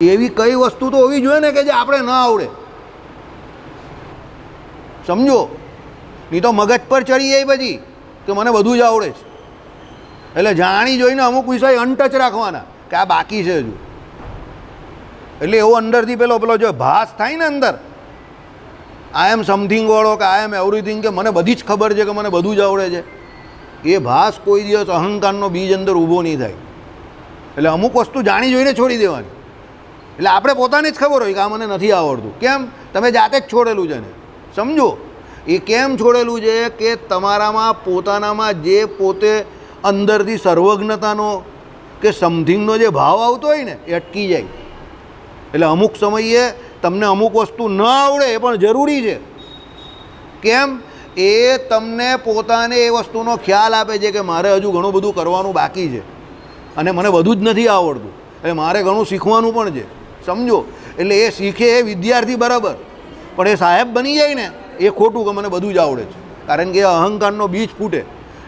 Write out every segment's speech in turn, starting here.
એવી કઈ વસ્તુ તો હોવી જોઈએ ને કે જે આપણે ન આવડે? સમજો? નહીં તો મગજ પર ચડી જાય પછી, કે મને બધું જ આવડે છે. એટલે જાણી જોઈને અમુક વિષય અનટચ રાખવાના, કે આ બાકી છે હજુ. એટલે એવો અંદરથી પેલો પેલો જો ભાસ થાય ને અંદર આઈ એમ સમથિંગ વાળો કે આઈ એમ એવરીથિંગ કે મને બધી જ ખબર છે કે મને બધું જ આવડે છે. એ ભાસ કોઈ દિવસ અહંકારનો બીજ અંદર ઊભો નહીં થાય. એટલે અમુક વસ્તુ જાણી જોઈને છોડી દેવાની. એટલે આપણે પોતાને જ ખબર હોય કે આ મને નથી આવડતું. કેમ? તમે જાતે જ છોડેલું છે ને સમજો? એ કેમ છોડેલું છે કે તમારામાં પોતાનામાં જે પોતે અંદરથી સર્વજ્ઞતાનો કે સમથિંગનો જે ભાવ આવતો હોય ને, એ અટકી જાય. એટલે અમુક સમયે તમને અમુક વસ્તુ ન આવડે એ પણ જરૂરી છે. કેમ? એ તમને પોતાને એ વસ્તુનો ખ્યાલ આપે છે કે મારે હજુ ઘણું બધું કરવાનું બાકી છે. અને મને બધું જ નથી આવડતું. એટલે મારે ઘણું શીખવાનું પણ છે. સમજો. એટલે એ શીખે એ વિદ્યાર્થી બરાબર. પણ એ સાહેબ બની જાય ને, એ ખોટું કે મને બધું જ આવડે છે. કારણ કે અહંકારનો બીજ ફૂટે.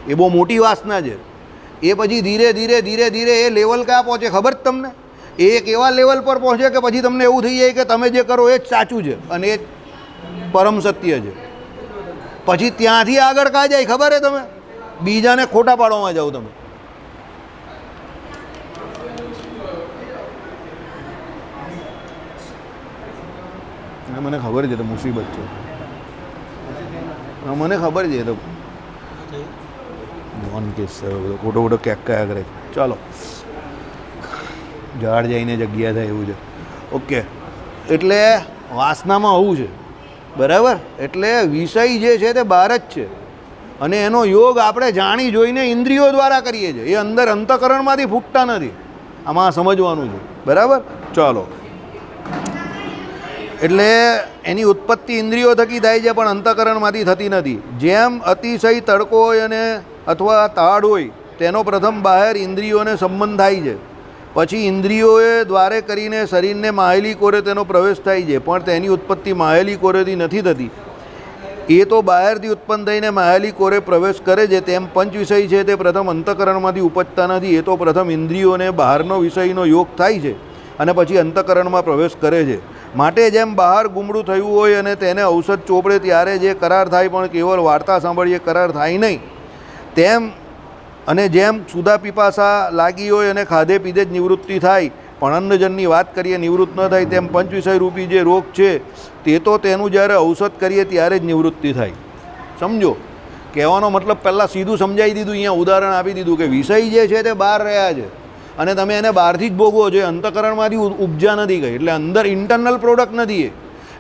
એ બહુ મોટી વાસના છે. એ પછી ધીરે ધીરે ધીરે ધીરે એ લેવલ ક્યાં પહોંચે ખબર જ તમને? એ એક એવા લેવલ પર પહોંચે કે પછી તમને એવું થઈ જાય કે તમે જે કરો એ જ સાચું છે અને એ પરમ સત્ય છે. પછી ત્યાંથી આગળ કાં જાય ખબર હે તમે બીજાને ખોટા પાડવામાં જાઓ તમે. મને ખબર છે તો મુસીબત છે. મને ખબર છે તો. નોન કેસ બધો ખોટો ખોટો ક્યાંક કયા કરે ચાલો. ઝાડ જઈને જગ્યા થાય એવું છે. ઓકે. એટલે વાસનામાં આવું છે. બરાબર? એટલે વિષય જે છે તે બહાર જ છે. અને એનો યોગ આપણે જાણી જોઈને ઇન્દ્રિયો દ્વારા કરીએ છીએ. એ અંદર અંતકરણમાંથી ફૂટતા નથી. આમાં સમજવાનું છે. બરાબર? ચાલો. એટલે એની ઉત્પત્તિ ઇન્દ્રિયો થકી થાય છે, પણ અંતકરણમાંથી થતી નથી. જેમ અતિશય તડકો હોય અને અથવા તાડ હોય, તેનો પ્રથમ બહાર ઇન્દ્રિયોને સંબંધ થાય છે. પછી ઇન્દ્રિયોએ દ્વારે કરીને શરીરને માહેલી કોરે તેનો પ્રવેશ થાય છે, પણ તેની ઉત્પત્તિ માહેલી કોરેથી નથી થતી. એ તો બહારથી ઉત્પન્ન થઈને માહેલી કોરે પ્રવેશ કરે છે, તેમ પંચ વિષય છે, તે પ્રથમ અંતકરણમાંથી ઉપજતા નથી, એ તો પ્રથમ ઇન્દ્રિયોને બહારનો વિષયનો યોગ થાય છે અને પછી અંતકરણમાં પ્રવેશ કરે છે. માટે જેમ બહાર ગુમડું થયું હોય અને તેને ઔષધ ચોપડે ત્યારે જે કરાર થાય પણ કેવળ વાર્તા સાંભળીએ કરાર થાય નહીં, તેમ અને જેમ સુધા પીપાસા લાગી હોય અને ખાધે પીધે જ નિવૃત્તિ થાય, પણ અન્નજનની વાત કરીએ નિવૃત્ત ન થાય તેમ પંચવિષય રૂપી જે રોગ છે, તે તો તેનું જ્યારે ઔષધ કરીએ ત્યારે જ નિવૃત્તિ થાય. સમજો? કહેવાનો મતલબ પહેલાં સીધું સમજાવી દીધું, અહીંયા ઉદાહરણ આપી દીધું કે વિષય જે છે તે બહાર રહ્યા છે. અને તમે એને બહારથી જ ભોગવો છો. એ અંતકરણમાંથી ઉપજા નથી ગઈ. એટલે અંદર ઇન્ટરનલ પ્રોડક્ટ નથી એ.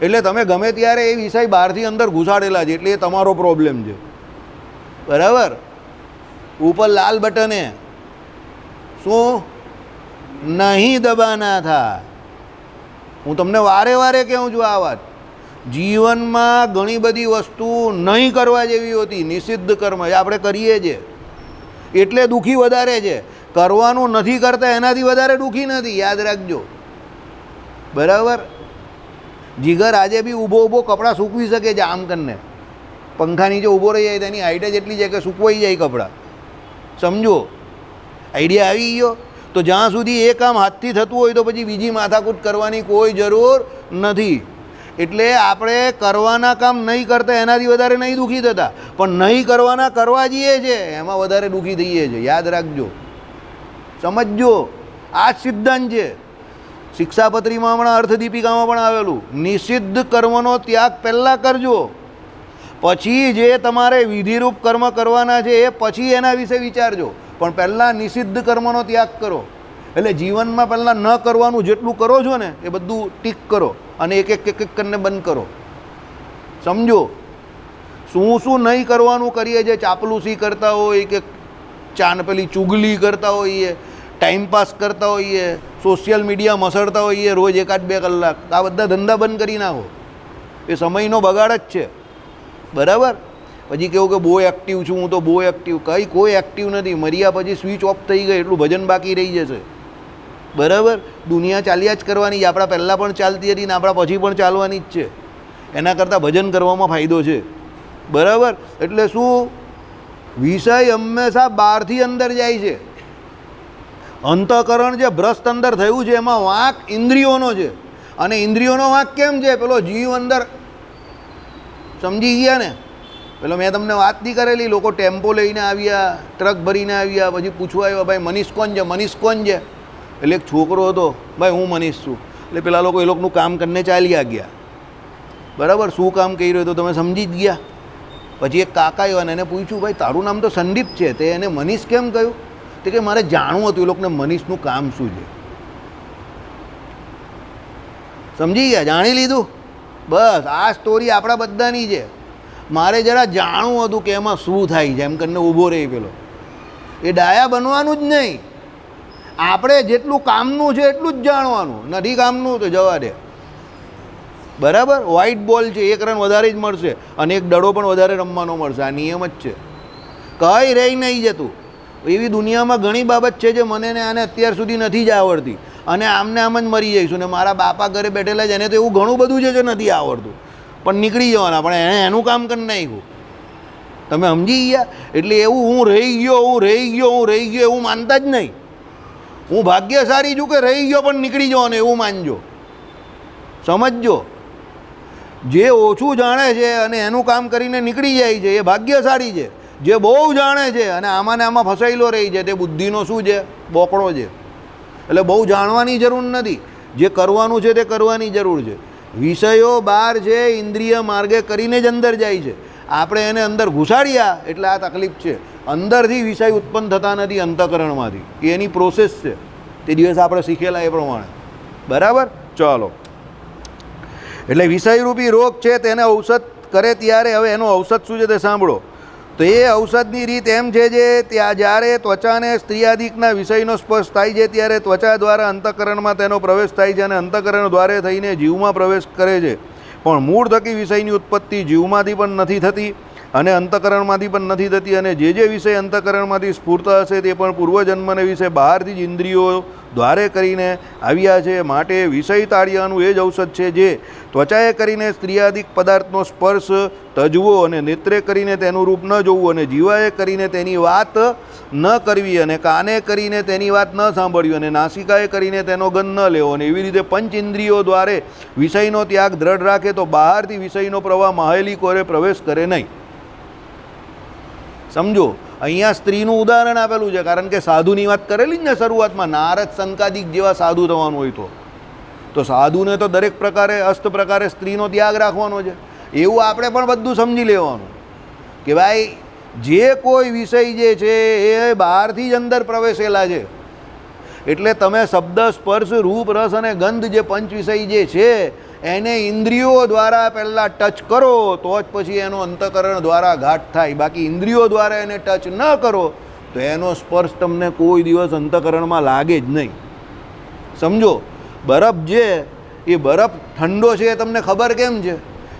એટલે તમે ગમે ત્યારે એ વિષય બહારથી અંદર ઘુસાડેલા છે. એટલે એ તમારો પ્રોબ્લેમ છે. બરાબર? ઉપર લાલ બટને શું? નહીં દબાના થા હું તમને વારે વારે કહું છું આ વાત. જીવનમાં ઘણી બધી વસ્તુ નહીં કરવા જેવી હોતી. નિષિદ્ધ કર્મ આપણે કરીએ છીએ એટલે દુઃખી વધારે છે. કરવાનું નથી કરતા, એનાથી વધારે દુઃખી નથી, યાદ રાખજો. બરાબર? જીગર આજે બી ઊભો ઊભો કપડાં સૂકવી શકે છે આમ કરીને. પંખા નીચે ઊભો રહી જાય તેની હાઈટ જ એટલી છે કે સૂકવાઈ જાય કપડાં. સમજો? આઈડિયા આવી ગયો? તો જ્યાં સુધી એ કામ હાથથી થતું હોય તો પછી બીજી માથાકૂટ કરવાની કોઈ જરૂર નથી. એટલે આપણે કરવાના કામ નહીં કરતા, એનાથી વધારે નહીં દુઃખી થતા. પણ નહીં કરવાના કરવા જઈએ છે, એમાં વધારે દુઃખી થઈએ છીએ યાદ રાખજો. સમજજો. આ સિદ્ધાંત છે. શિક્ષાપત્રીમાં હમણાં અર્થદીપિકામાં પણ આવેલું. નિષિદ્ધ કર્મનો ત્યાગ પહેલાં કરજો. પછી જે તમારે વિધિરૂપ કર્મ કરવાના છે એ પછી એના વિશે વિચારજો. પણ પહેલાં નિષિદ્ધ કર્મનો ત્યાગ કરો. એટલે જીવનમાં પહેલાં ન કરવાનું જેટલું કરો છો ને, એ બધું ટીક કરો અને એક એક એક એક કરીને બંધ કરો. સમજો? શું શું નહીં કરવાનું કરીએ જે ચાપલુસી કરતા હોય કે ચાન પેલી ચુગલી કરતા હોઈએ ટાઈમપાસ કરતા હોઈએ સોશિયલ મીડિયા મસળતા હોઈએ રોજ એકાદ બે કલાક. આ બધા ધંધા બંધ કરી નાખો. એ સમયનો બગાડ જ છે. બરાબર? પછી કેવું કે બહુ એક્ટિવ છું, હું તો બહુ એક્ટિવ કંઈ કોઈ એક્ટિવ નથી. મર્યા પછી સ્વિચ ઓફ થઈ ગઈ, એટલું ભજન બાકી રહી જશે. બરાબર? દુનિયા ચાલ્યા જ કરવાની આપણા પહેલાં પણ ચાલતી હતી ને આપણા પછી પણ ચાલવાની જ છે. એના કરતાં ભજન કરવામાં ફાયદો છે. બરાબર? એટલે શું? વિષય હંમેશા બહારથી અંદર જાય છે. અંતઃકરણ જે ભ્રષ્ટ અંદર થયું છે, એમાં વાંક ઇન્દ્રિયોનો છે. અને ઇન્દ્રિયોનો વાંક કેમ છે? પેલો જીવ અંદર સમજી ગયા ને? પેલો મેં તમને વાત નહીં કરેલી, લોકો ટેમ્પો લઈને આવ્યા, ટ્રક ભરીને આવ્યા, પછી પૂછવા આવ્યા, ભાઈ, મનીષ કોણ છે? મનીષ કોણ છે? એટલે એક છોકરો હતો, ભાઈ, હું મનીષ છું. એટલે પેલા લોકો એ લોકોનું કામ કરીને ચાલ્યા ગયા. બરાબર? શું કામ કરી રહ્યો તો તમે સમજી જ ગયા. પછી એક કાકા આવ્યા અને એને પૂછ્યું, ભાઈ, તારું નામ તો સંદીપ છે, તે એને મનીષ કેમ કહ્યું? તે કે મારે જાણવું હતું એ લોકોને મનીષનું કામ શું છે. સમજી ગયા? જાણી લીધું? બસ, આ સ્ટોરી આપણા બધાની છે. મારે જરા જાણવું હતું કે એમાં શું થાય છે, એમ કરીને ઊભો રહી પેલો. એ ડાયા બનવાનું જ નહીં. આપણે જેટલું કામનું છે એટલું જ જાણવાનું. નથી કામનું તો જવા દે. બરાબર? વ્હાઇટ બોલ છે, એક રન વધારે જ મળશે. અને એક દડો પણ વધારે રમવાનો મળશે. આ નિયમ જ છે. કંઈ રહી નહીં જતું. એવી દુનિયામાં ઘણી બાબત છે જે મને ને આને અત્યાર સુધી નથી જ આવડતી. અને આમને આમ જ મરી જઈશું ને મારા બાપા ઘરે બેઠેલા છે, એને તો એવું ઘણું બધું છે જે નથી આવડતું. પણ નીકળી જવાના, પણ એણે એનું કામ કરી નાખ્યું. તમે સમજી ગયા? એટલે એવું હું રહી ગયો, હું રહી ગયો, હું રહી ગયો એવું માનતા જ નહીં. હું ભાગ્યશાળી છું કે રહી ગયો પણ નીકળી જવાનો એવું માનજો. સમજજો. જે ઓછું જાણે છે અને એનું કામ કરીને નીકળી જાય છે, એ ભાગ્યશાળી છે. જે બહુ જાણે છે અને આમાં ને આમાં ફસાયેલો રહી છે, તે બુદ્ધિનો શું છે? બોકડો છે. એટલે બહુ જાણવાની જરૂર નથી. જે કરવાનું છે તે કરવાની જરૂર છે. વિષયો બહાર છે, ઇન્દ્રિય માર્ગે કરીને જ અંદર જાય છે. આપણે એને અંદર ઘુસાડ્યા એટલે આ તકલીફ છે. અંદરથી વિષય ઉત્પન્ન થતા નથી અંતઃકરણમાંથી. એની પ્રોસેસ છે. તે દિવસ આપણે શીખેલા એ પ્રમાણે. બરાબર? ચાલો. એટલે વિષયરૂપી રોગ છે, તેને ઔષધ કરે ત્યારે. હવે એનું ઔષધ શું છે તે સાંભળો. તો એ ઔષધની રીત એમ છે જે ત્યાં જ્યારે ત્વચાને સ્ત્રીયાદિકના વિષયનો સ્પર્શ થાય છે, ત્યારે ત્વચા દ્વારા અંતઃકરણમાં તેનો પ્રવેશ થાય છે અને અંતઃકરણ દ્વારે થઈને જીવમાં પ્રવેશ કરે છે. પણ મૂળ થકી વિષયની ઉત્પત્તિ જીવમાંથી પણ નથી થતી અને અંતઃકરણમાંથી પણ નથી થતી અને જે જે વિષય અંતઃકરણમાંથી સ્ફૂર્ત હશે તે પણ પૂર્વજન્મને વિશે બહારથી જ ઇન્દ્રિયો દ્વારે કરીને આવ્યા છે. માટે વિષય તાળિયાનું એ જ ઔષધ છે જે ત્વચાએ કરીને સ્ત્રીયાદિક પદાર્થનો સ્પર્શ તજવો અને નેત્રે કરીને તેનું રૂપ ન જોવું અને જીવાએ કરીને તેની વાત ન કરવી અને કાને કરીને તેની વાત ન સાંભળવી અને નાસિકાએ કરીને તેનો ગંધ ન લેવો અને એવી રીતે પંચ ઇન્દ્રિયો દ્વારે વિષયનો ત્યાગ દ્રઢ રાખે તો બહારથી વિષયનો પ્રવાહ માહેલી કોરે પ્રવેશ કરે નહીં. સમજો અહીંયા સ્ત્રીનું ઉદાહરણ આપેલું છે, કારણ કે સાધુની વાત કરેલી જ ને શરૂઆતમાં, નારદ સંકાદિક જેવા સાધુ થવાનું હોય તો. તો સાધુને તો દરેક પ્રકારે, અસ્ત પ્રકારે સ્ત્રીનો ત્યાગ રાખવાનો છે. એવું આપણે પણ બધું સમજી લેવાનું. કે ભાઈ, જે કોઈ વિષય જે છે, એ બહારથી જ અંદર પ્રવેશેલા છે. એટલે તમે શબ્દ સ્પર્શ, રૂપ, રસ અને ગંધ જે પંચ વિષય જે છે એને ઇન્દ્રિયો દ્વારા પહેલાં ટચ કરો, તો જ પછી એનો અંતઃકરણ દ્વારા ઘાટ થાય. બાકી ઇન્દ્રિયો દ્વારા એને ટચ ન કરો, તો એનો સ્પર્શ તમને કોઈ દિવસ અંતકરણમાં લાગે જ નહીં. સમજો? બરફ જે, એ બરફ ઠંડો છે એ તમને ખબર કેમ છે?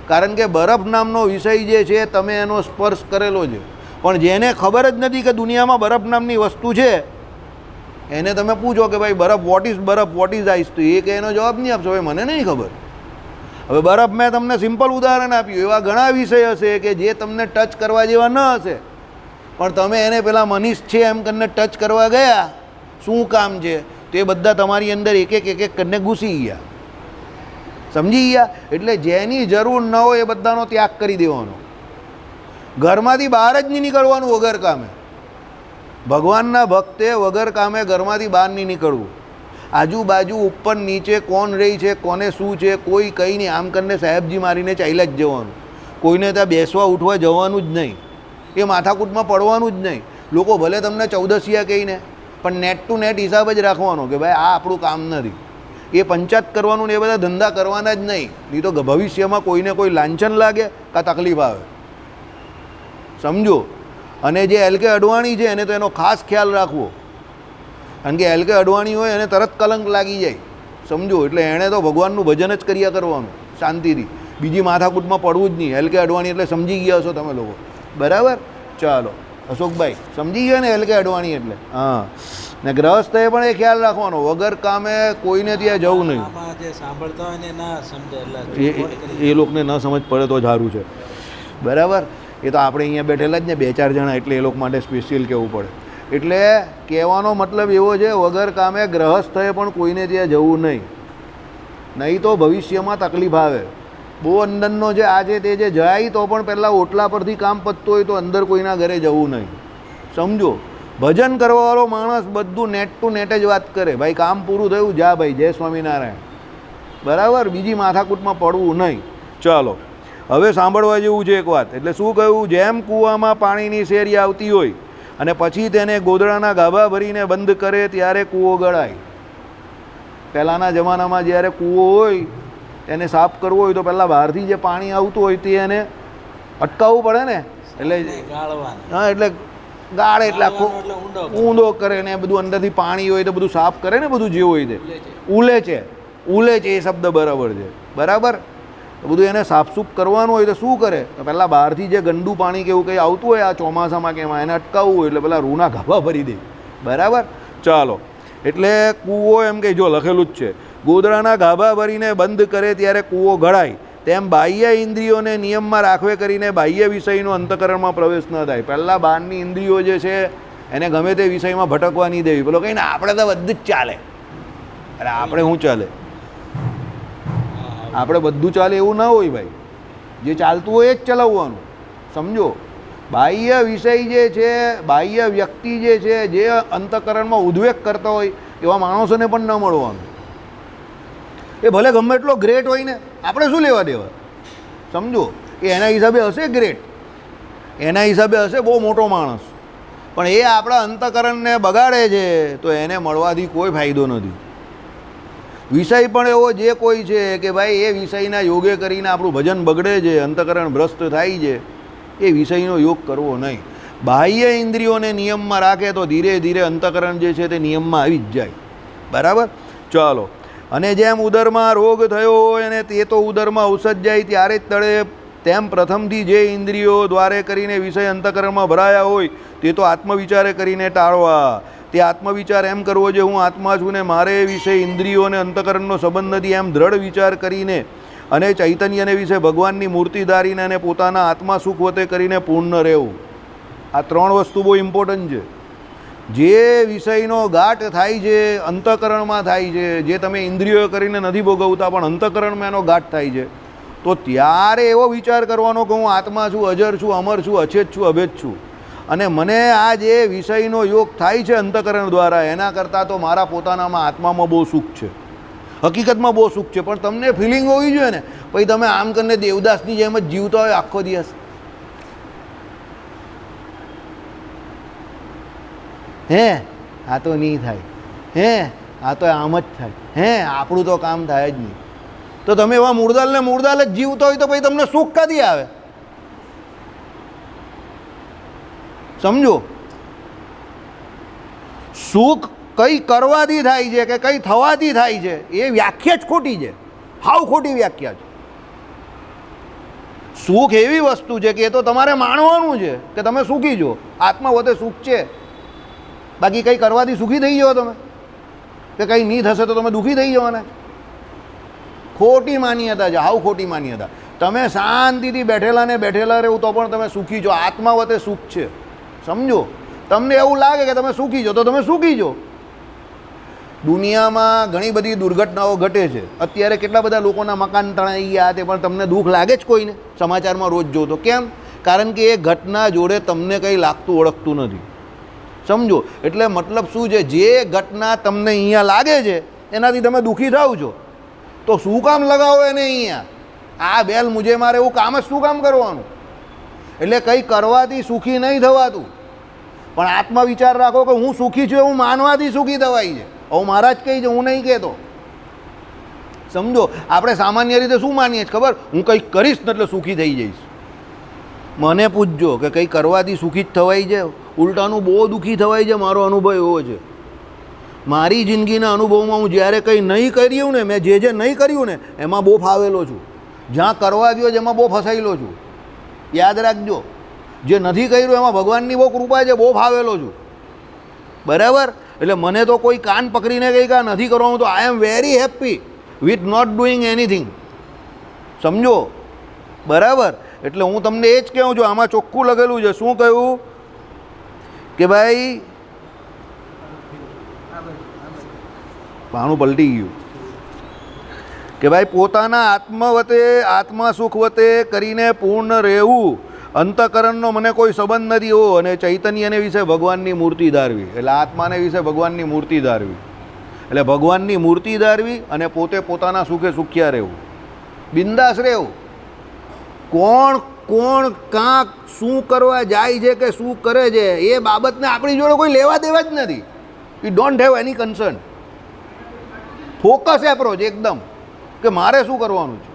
કારણ કે બરફ નામનો વિષય જે છે, તમે એનો સ્પર્શ કરેલો છે. પણ જેને ખબર જ નથી કે દુનિયામાં બરફ નામની વસ્તુ છે, એને તમે પૂછો કે ભાઈ, બરફ વોટ ઇઝ બરફ? વોટ ઇઝ આઈસ તો એ કે એનો જવાબ નહીં આપશો. ભાઈ મને નહીં ખબર. હવે બરફ મેં તમને સિમ્પલ ઉદાહરણ આપ્યું, એવા ઘણા વિષય હશે કે જે તમને ટચ કરવા જેવા ન હશે. પણ તમે એને પેલા મનીષ છે એમ કરીને ટચ કરવા ગયા, શું કામ છે? તો બધા તમારી અંદર એક એક એક એક કરીને ઘૂસી ગયા. સમજી ગયા? એટલે જેની જરૂર ન હોય એ બધાનો ત્યાગ કરી દેવાનો. ઘરમાંથી બહાર જ નહીં નીકળવાનું વગર કામે. ભગવાનના ભક્તે વગર કામે ઘરમાંથી બહાર નહીં નીકળવું. આજુબાજુ ઉપર નીચે કોણ રહી છે, કોને શું છે, કોઈ કંઈ નહીં. આમ કરીને સાહેબજી મારીને ચાલ્યા જ જવાનું. કોઈને ત્યાં બેસવા, ઉઠવા જવાનું જ નહીં. એ માથાકૂટમાં પડવાનું જ નહીં. લોકો ભલે તમને ચૌદસિયા કહીને પણ નેટ ટુ નેટ હિસાબ જ રાખવાનો કે ભાઈ આ આપણું કામ નથી. એ પંચાયત કરવાનું ને એ બધા ધંધા કરવાના જ નહીં. નહીં તો ભવિષ્યમાં કોઈને કોઈ લાંછન લાગે કાં તકલીફ આવે? સમજો? અને જે એલ કે અડવાણી છે, એને તો એનો ખાસ ખ્યાલ રાખવો. કારણ કે એલ કે અડવાણી હોય એને તરત કલંક લાગી જાય. સમજો એટલે એણે તો ભગવાનનું ભજન જ કર્યા કરવાનું શાંતિથી. બીજી માથાકૂટમાં પડવું જ નહીં. એલ કે અડવાણી એટલે સમજી ગયા હશો તમે લોકો. બરાબર? ચાલો. અશોકભાઈ સમજી ગયા ને એલ કે અડવાણી એટલે? હા. ને ગ્રહસ્થએ પણ એ ખ્યાલ રાખવાનો વગર કામે કોઈને ત્યાં જવું નહીં. એ લોકોને ન સમજ પડે તો સારું છે. બરાબર? એ તો આપણે અહીંયા બેઠેલા જ ને બે ચાર જણા એટલે એ લોકો માટે સ્પેશિયલ કહેવું પડે. એટલે કહેવાનો મતલબ એવો છે, વગર કામે ગ્રહસ્થએ પણ કોઈને ત્યાં જવું નહીં. નહીં તો ભવિષ્યમાં તકલીફ આવે. બહુ અંદરનો જે આજે તે જે જાય તો પણ પહેલાં ઓટલા પરથી કામ પતતું હોય તો અંદર કોઈના ઘરે જવું નહીં. સમજો, ભજન કરવાવાળો માણસ બધું નેટ ટુ નેટ જ વાત કરે. ભાઈ, કામ પૂરું થયું, જા ભાઈ, જય સ્વામિનારાયણ. બરાબર? બીજી માથાકૂટમાં પડવું નહીં. ચાલો, હવે સાંભળવા જેવું છે એક વાત. એટલે શું કહ્યું? જેમ કૂવામાં પાણીની શેરી આવતી હોય અને પછી તેને ગોદડાના ગાભા ભરીને બંધ કરે ત્યારે કૂવો ગળાય. પહેલાંના જમાનામાં જ્યારે કૂવો હોય તેને સાફ કરવો હોય તો પહેલાં બહારથી જે પાણી આવતું હોય તે એને અટકાવવું પડે ને? એટલે હા એટલે ગાળે એટલે આખો ઊંડો ઊંધો કરે ને બધું અંદરથી પાણી હોય તો બધું સાફ કરે ને બધું જે હોય તે. ઉલે છે. ઉલે છે એ શબ્દ બરાબર છે. બરાબર? તો બધું એને સાફસૂફ કરવાનું હોય તો શું કરે? તો પહેલાં બહારથી જે ગંદુ પાણી કે એવું કંઈ આવતું હોય, આ ચોમાસામાં કે એમાં એને અટકાવવું હોય એટલે પહેલાં રૂના ગાભા ભરી દે. બરાબર? ચાલો. એટલે કૂવો એમ કે જો લખેલું જ છે ગોદડાના ગાભા ભરીને બંધ કરે ત્યારે કૂવો ગળાય તેમ બાહ્ય ઇન્દ્રિયોને નિયમમાં રાખવે કરીને બાહ્ય વિષયનો અંતકરણમાં પ્રવેશ ન થાય. પહેલાં બહારની ઇન્દ્રિયો જે છે, એને ગમે તે વિષયમાં ભટકવા નહીં દેવી. પેલો કહીને આપણે તો બધું જ ચાલે. અરે, આપણે શું ચાલે? આપણે બધું ચાલે એવું ના હોય ભાઈ. જે ચાલતું હોય એ જ ચલાવવાનું. સમજો? બાહ્ય વિષય જે છે, બાહ્ય વ્યક્તિ જે છે, જે અંતકરણમાં ઉદ્વેગ કરતા હોય, એવા માણસોને પણ ન મળવાનું. એ ભલે ગમે એટલો ગ્રેટ હોય ને, આપણે શું લેવા દેવા? સમજો? એ એના હિસાબે હશે ગ્રેટ એના હિસાબે હશે બહુ મોટો માણસ. પણ એ આપણા અંતકરણને બગાડે છે, તો એને મળવાથી કોઈ ફાયદો નથી. વિષય પણ એવો જે કોઈ છે કે ભાઈ એ વિષયના યોગે કરીને આપણું ભજન બગડે છે, અંતકરણ ભ્રષ્ટ થાય છે, એ વિષયનો યોગ કરવો નહીં. બાહ્ય ઇન્દ્રિયોને નિયમમાં રાખે તો ધીરે ધીરે અંતકરણ જે છે તે નિયમમાં આવી જ જાય. બરાબર? ચાલો. અને જેમ ઉદરમાં રોગ થયો હોય અને તે તો ઉદરમાં ઔષધ જાય ત્યારે જ તળે. તેમ પ્રથમથી જે ઇન્દ્રિયો દ્વારે કરીને વિષય અંતકરણમાં ભરાયા હોય તે તો આત્મવિચારે કરીને ટાળવા. તે આત્મવિચાર એમ કરવો જે હું આત્મા છું ને મારે વિશે ઇન્દ્રિયો અને અંતકરણનો સંબંધ નથી એમ દ્રઢ વિચાર કરીને અને ચૈતન્યને વિશે ભગવાનની મૂર્તિ ધારીને અને પોતાના આત્મા સુખ વતે કરીને પૂર્ણ રહેવું. આ ત્રણ વસ્તુ બહુ ઇમ્પોર્ટન્ટ છે. જે વિષયનો ગાંઠ થાય છે, અંતકરણમાં થાય છે, જે તમે ઇન્દ્રિયો કરીને નથી ભોગવતા, પણ અંતકરણમાં એનો ગાંઠ થાય છે, તો ત્યારે એવો વિચાર કરવાનો કે હું આત્મા છું, અજર છું, અમર છું, અછેદ છું, અભેદ છું. અને મને આ જે વિષયનો યોગ થાય છે અંતકરણ દ્વારા, એના કરતાં તો મારા પોતાનામાં આત્મામાં બહુ સુખ છે. હકીકતમાં બહુ સુખ છે, પણ તમને ફિલિંગ હોવી જોઈએ ને. પછી તમે આમ કરીને દેવદાસની જેમ જ જીવતા હોય આખો દિવસ. હે? આ તો નહીં થાય. હે? આ તો આમ જ થાય. હે? આપણું તો કામ થાય જ નહીં. તો તમે એવા મૂળદાલને મૂળદાલ જ જીવતા હોય તો પછી તમને સુખ કદી આવે? સમજો? સુખ કઈ કરવાથી થાય છે કે કઈ થવાથી થાય છે? એ વ્યાખ્યા જ ખોટી છે. હાવ ખોટી વ્યાખ્યા છે. સુખ એવી વસ્તુ છે કે એ તો તમારે માણવાનું છે કે તમે સુખી જો આત્મા વતે સુખ છે. બાકી કંઈ કરવાથી સુખી થઈ જાઓ તમે? કે કંઈ નહીં થશે તો તમે દુઃખી થઈ જવાના ખોટી માન્યતા છે, હાવ ખોટી માન્યતા. તમે શાંતિથી બેઠેલા ને બેઠેલા રહેવું તો પણ તમે સુખી છો. આત્મા વતે સુખ છે. સમજો? તમને એવું લાગે કે તમે સુખી છો, તો તમે સુખી છો. દુનિયામાં ઘણી બધી દુર્ઘટનાઓ ઘટે છે. અત્યારે કેટલા બધા લોકોના મકાન તણાઈ ગયા તે પણ તમને દુઃખ લાગે જ કોઈને? સમાચારમાં રોજ જોતો કેમ? કારણ કે એ ઘટના જોડે તમને કંઈ લાગતું ઓળખતું નથી. સમજો? એટલે મતલબ શું છે? જે ઘટના તમને અહીંયા લાગે છે, એનાથી તમે દુઃખી થાવ છો. તો શું કામ લગાવો એને અહીંયા? આ બેલ મુજે મારે એવું કામ જ શું કામ કરવાનું? એટલે કંઈ કરવાથી સુખી નહીં થવાતું. પણ આત્મવિચાર રાખો કે હું સુખી છું એવું માનવાથી સુખી થવાય છે. હું મારા જ કહી છે, હું નહીં કહેતો. સમજો? આપણે સામાન્ય રીતે શું માનીએ છીએ? ખબર? હું કંઈક કરીશ ને એટલે સુખી થઈ જઈશ. મને પૂછજો કે કંઈ કરવાથી સુખી જ થવાય છે? ઉલટાનું બહુ દુઃખી થવાય છે મારો અનુભવ એવો છે. મારી જિંદગીના અનુભવમાં હું જ્યારે કંઈ નહીં કર્યું ને, મેં જે જે નહીં કર્યું ને, એમાં બહુ ફાવેલો છું. જ્યાં કરવા ગયો જેમાં બહુ ફસાયેલો છું. યાદ રાખજો. જે નથી કર્યું એમાં ભગવાનની બહુ કૃપા છે, બહુ ભાવેલો છું. બરાબર? એટલે મને તો કોઈ કાન પકડીને કંઈ કા નથી કરવાનું, તો I am very happy with not doing anything સમજો? બરાબર? એટલે હું તમને એ જ કહું છું, આમાં ચોખ્ખું લખેલું છે. શું કહ્યું? કે ભાઈ, ભાણું પલટી ગયું. કે ભાઈ પોતાના આત્મવતે આત્મા સુખ વતે કરીને પૂર્ણ રહેવું. અંતકરણનો મને કોઈ સંબંધ નથી. હો અને ચૈતન્યને વિશે ભગવાનની મૂર્તિ ધારવી. એટલે આત્માને વિશે ભગવાનની મૂર્તિ ધારવી. એટલે ભગવાનની મૂર્તિ ધારવી અને પોતે પોતાના સુખે સુખ્યા રહેવું. બિંદાસ રહેવું. કોણ કોણ કાં શું કરવા જાય છે કે શું કરે છે, એ બાબતને આપણી જોડે કોઈ લેવા દેવા જ નથી. You don't have any concern focus approach એકદમ. કે મારે શું કરવાનું છે?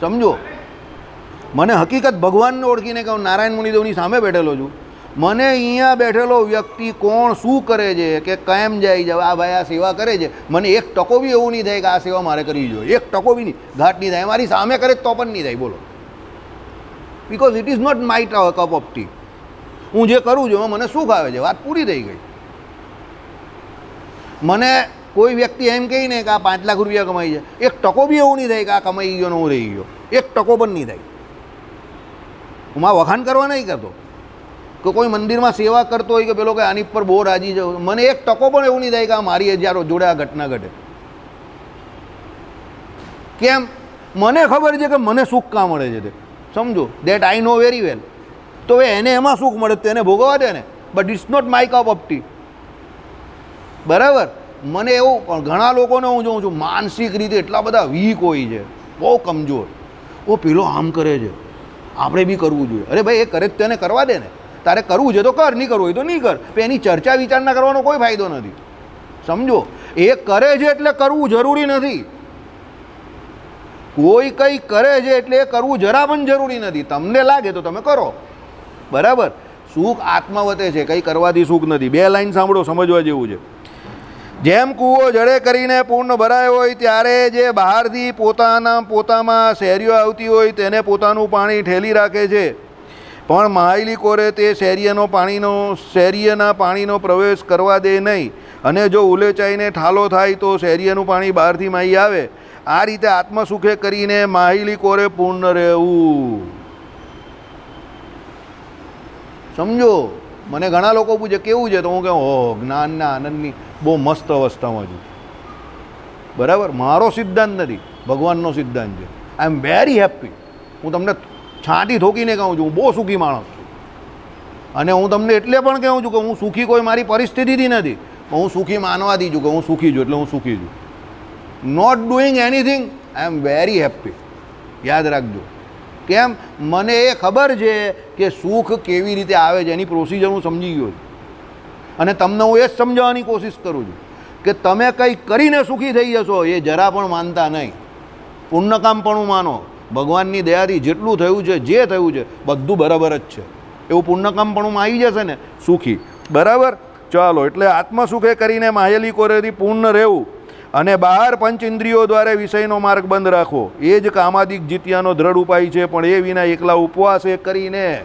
સમજો? મને હકીકત ભગવાનને ઓળખીને કે હું નારાયણ મુનિદેવની સામે બેઠેલો છું. મને અહીંયા બેઠેલો વ્યક્તિ કોણ, શું કરે છે, કે કેમ જાય છે, આ ભાઈ આ સેવા કરે છે. મને એક ટકો બી એવું નહીં થાય કે આ સેવા મારે કરવી જોઈએ. એક ટકો બી નહીં. ઘાટ નહીં થાય. મારી સામે કરે તો પણ નહીં થાય. બોલો. Because it is not my cup of tea હું જે કરું છું એમાં મને સુખ આવે છે. વાત પૂરી થઈ ગઈ. મને કોઈ વ્યક્તિ એમ કહી ને કે આ પાંચ લાખ રૂપિયા કમાઈ છે, એક ટકો બી એવું નહીં થાય કે આ કમાઈ ગયો ને હું રહી ગયો. એક ટકો પણ નહીં થાય. હું મારા વખાણ કરવા નહીં કરતો. કે કોઈ મંદિરમાં સેવા કરતો હોય કે પેલો કે આની પર બહુ રાજી છે, મને એક ટકો પણ એવું નહીં થાય કે આ મારી હજારો જોડે આ ઘટના ઘટે. કેમ? મને ખબર છે કે મને સુખ કાં મળે છે તે? સમજો? That I know very well તો હવે એને એમાં સુખ મળે તો એને ભોગવવા દે ને. But it's not my cup of tea બરાબર? મને એવું પણ ઘણા લોકોને હું જોઉં છું, માનસિક રીતે એટલા બધા વીક હોય છે, બહુ કમજોર. ઓ, પેલો આમ કરે છે. આપણે બી કરવું જોઈએ. અરે ભાઈ, એ કરે તેને કરવા દે ને. તારે કરવું છે તો કર, નહીં કરવું હોય તો નહીં કર. એની ચર્ચા વિચારણા કરવાનો કોઈ ફાયદો નથી. સમજો? એ કરે છે એટલે કરવું જરૂરી નથી. કોઈ કંઈ કરે છે એટલે એ કરવું જરા પણ જરૂરી નથી. તમને લાગે તો તમે કરો. બરાબર? સુખ આત્મવતે છે. કંઈ કરવાથી સુખ નથી. બે લાઈન સાંભળો, સમજવા જેવું છે. જેમ કૂવો જડે કરીને પૂર્ણ ભરાયો હોય ત્યારે જે બહારથી પોતાના પોતામાં શેરીઓ આવતી હોય તેને પોતાનું પાણી ઠેલી રાખે છે. પણ માયલી કોરે તે શેરીયનો પાણીનો શેરીયના પાણીનો પ્રવેશ કરવા દે નહીં અને જો ઉલેચાઈને ઠાલો થાય તો શેરીયનું પાણી બહારથી માહી આવે. આ રીતે આત્મસુખે કરીને માહિલી કોરે પૂર્ણ રહેવું. સમજો? મને ઘણા લોકો પૂછે, કેવું છે? તો હું કહું, ઓહ જ્ઞાનના આનંદની બહુ મસ્ત અવસ્થામાં છું. બરાબર? મારો સિદ્ધાંત નથી. ભગવાનનો સિદ્ધાંત છે. આઈ એમ વેરી હેપી હું તમને છાંટી ઠોકીને કહું છું, હું બહુ સુખી માણસ છું. અને હું તમને એટલે પણ કહું છું કે હું સુખી કોઈ મારી પરિસ્થિતિથી નથી. હું સુખી માનવાથી છું કે હું સુખી છું, એટલે હું સુખી છું. Not doing anything I am very happy યાદ રાખજો. કેમ? મને એ ખબર છે કે સુખ કેવી રીતે આવે છે, એની પ્રોસિજર હું સમજી ગયો છું. અને તમને હું એ જ સમજાવવાની કોશિશ કરું છું કે તમે કંઈ કરીને સુખી થઈ જશો એ જરા પણ માનતા નહીં. પુણ્યકામપણું માનો. ભગવાનની દયાથી જેટલું થયું છે, જે થયું છે, બધું બરાબર જ છે. એવું પુણ્યકામપણુંમાં આવી જશે ને, સુખી. બરાબર? ચાલો, એટલે આત્મસુખે કરીને માહેલી કોરેથી પૂર્ણ રહેવું. અને બહાર પંચ ઇન્દ્રિયો દ્વારા વિષયનો માર્ગ બંધ રાખવો એ જ કામાદિક જીત્યાનો દ્રઢ ઉપાય છે, પણ એ વિના એકલા ઉપવાસે કરીને,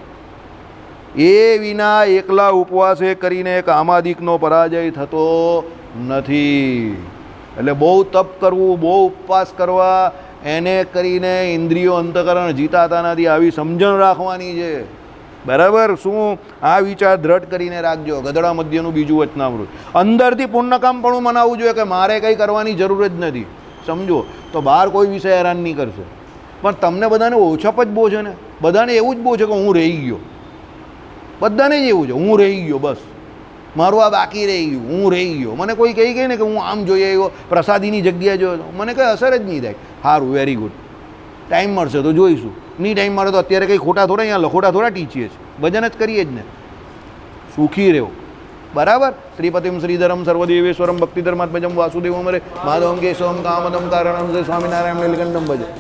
એ વિના એકલા ઉપવાસે કરીને કામાદિકનો પરાજય થતો નથી. એટલે બહુ તપ કરવું, બહુ ઉપવાસ કરવા, એને કરીને ઇન્દ્રિયો અંતકરણ જીતાતા નથી આવી સમજણ રાખવાની છે. બરાબર? શું આ વિચાર દ્રઢ કરીને રાખજો? ગધડા મધ્યનું બીજું વચનામૃત. અંદરથી પુણ્યકામપણું મનાવવું જોઈએ કે મારે કંઈ કરવાની જરૂર જ નથી. સમજો? તો બહાર કોઈ વિષય હેરાન નહીં કરશે. પણ તમને બધાને ઓછપ જ બહુ છે ને? બધાને એવું જ બહુ છે કે હું રહી ગયો. બધાને જ એવું છે. હું રહી ગયો બસ. મારું આ બાકી રહી ગયું. હું રહી ગયો. મને કોઈ કહી ગઈ ને કે હું આમ જોઈ આવ્યો, પ્રસાદીની જગ્યાએ જોયો. મને કંઈ અસર જ નહીં થાય. સારું વેરી ગુડ ટાઈમ મળશે તો જોઈશું. નહીં ટાઈમ મળે તો અત્યારે કંઈ ખોટા થોડા અહીંયા લખોટા થોડા ટીચીએ છીએ ભજન જ કરીએ જ ને. સુખી રહ્યો બરાબર? શ્રીપતિમ શ્રીધરમ સર્વદેવેશ્વરમ ભક્તિધર્માત્મજમ વાસુદેવમ રે માધવમ કેશવમ કામદમ કારણમ સ્વામિનારાયણ નીલકંઠમ ભજે.